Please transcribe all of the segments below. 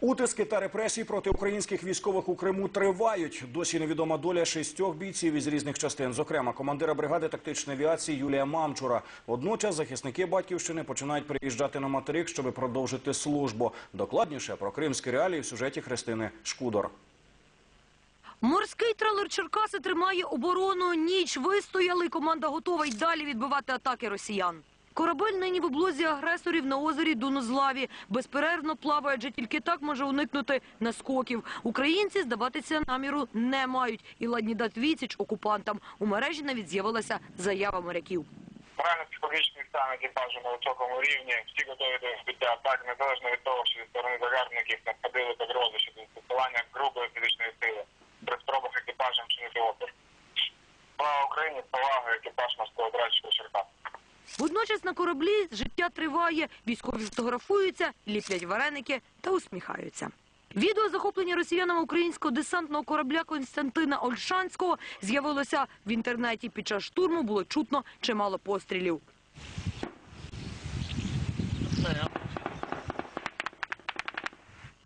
Утиски та репресії проти українських військових у Криму тривають. Досі невідома доля шістьох бійців із різних частин, зокрема командира бригади тактичної авіації Юлія Мамчура. Водночас захисники батьківщини починають приїжджати на материк, щоб продовжити службу. Докладніше про кримські реалії в сюжеті Христини Шкудор. Морський тралер Черкаси тримає оборону. Ніч вистояли. Команда готова й далі відбивати атаки росіян. Корабель нині в облозі агресорів на озері Дунозлаві. Безперервно плаває, адже тільки так може уникнути наскоків. Українці здаватися наміру не мають і ладні дати відсіч окупантам. У мережі навіть з'явилася заява моряків. Морально-психологічний стан екіпажу на високому рівні. Всі готові до відбиття атак, незалежно від того, що зі сторони загарбників надходили погрози щодо застосування грубої фізичної сили при спробах екіпажем чинити опір. Слава Україні, з повагою екіпаж морського Черкас. Водночас на кораблі життя триває. Військові фотографуються, ліплять вареники та усміхаються. Відео захоплення росіянами українського десантного корабля Константина Ольшанського з'явилося в інтернеті. Під час штурму було чутно чимало пострілів.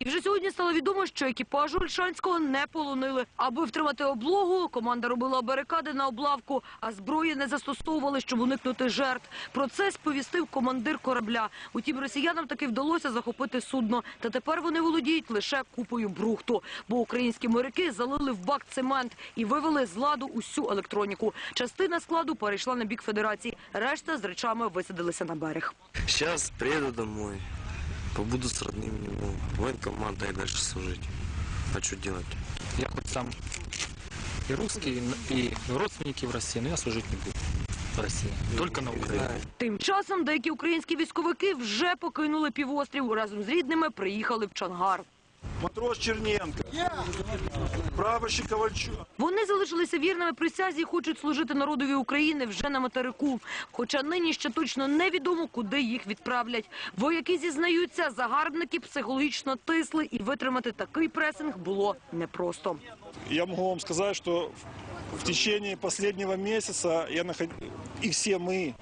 І вже сьогодні стало відомо, що екіпажу Ольшанського не полонили. Аби втримати облогу, команда робила барикади на облавку, а зброї не застосовували, щоб уникнути жертв. Про це сповістив командир корабля. Утім, росіянам таки вдалося захопити судно. Та тепер вони володіють лише купою брухту. Бо українські моряки залили в бак цемент і вивели з ладу усю електроніку. Частина складу перейшла на бік федерації. Решта з речами висадилися на берег. Сейчас приеду домой, побуду с родными, ну, военкоманда и дальше служить. А что делать? Я хоть сам и русский, и родственники в России, но я служить не буду в России. Только на Україні. Тим часом деякі українські військовики вже покинули півострів. Разом з рідними приїхали в Чангар. Матрос Черненко. Прапорщик Ковальчук. Вони залишилися вірними присязі і хочуть служити народові України вже на материку. Хоча нині ще точно невідомо, куди їх відправлять. Вояки зізнаються, загарбники психологічно тисли, і витримати такий пресинг було непросто. Я можу вам сказати, что в течение последнего месяца я наход... и все мы,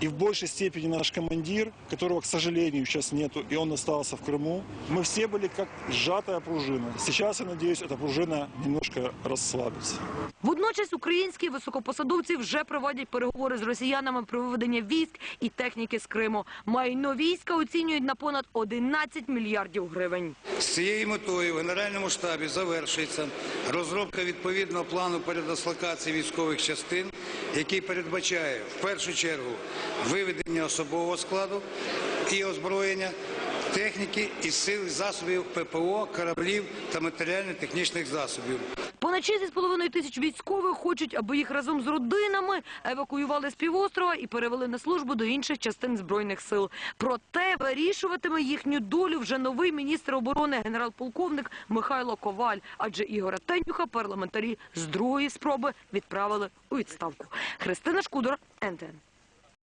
и в большей степени наш командир, которого, к сожалению, сейчас нету, и он остался в Крыму, мы все были как сжатая пружина. Сейчас, я надеюсь, эта пружина немножко расслабится. Водночас українські високопосадовці вже проводять переговори з росіянами про виведення військ і техніки з Криму. Майно війська оцінюють на понад 11 мільярдів гривень. З цією метою в Генеральному штабі завершується розробка відповідного плану передислокації військових частин, який передбачає в першу чергу виведення особового складу і озброєння, техніки і сил засобів ППО, кораблів та матеріально-технічних засобів. Понад 6,5 тисяч військових хочуть, аби їх разом з родинами евакуювали з півострова і перевели на службу до інших частин збройних сил. Проте вирішуватиме їхню долю вже новий міністр оборони генерал-полковник Михайло Коваль. Адже Ігора Тенюха парламентарі з другої спроби відправили у відставку. Христина Шкудор, НТН.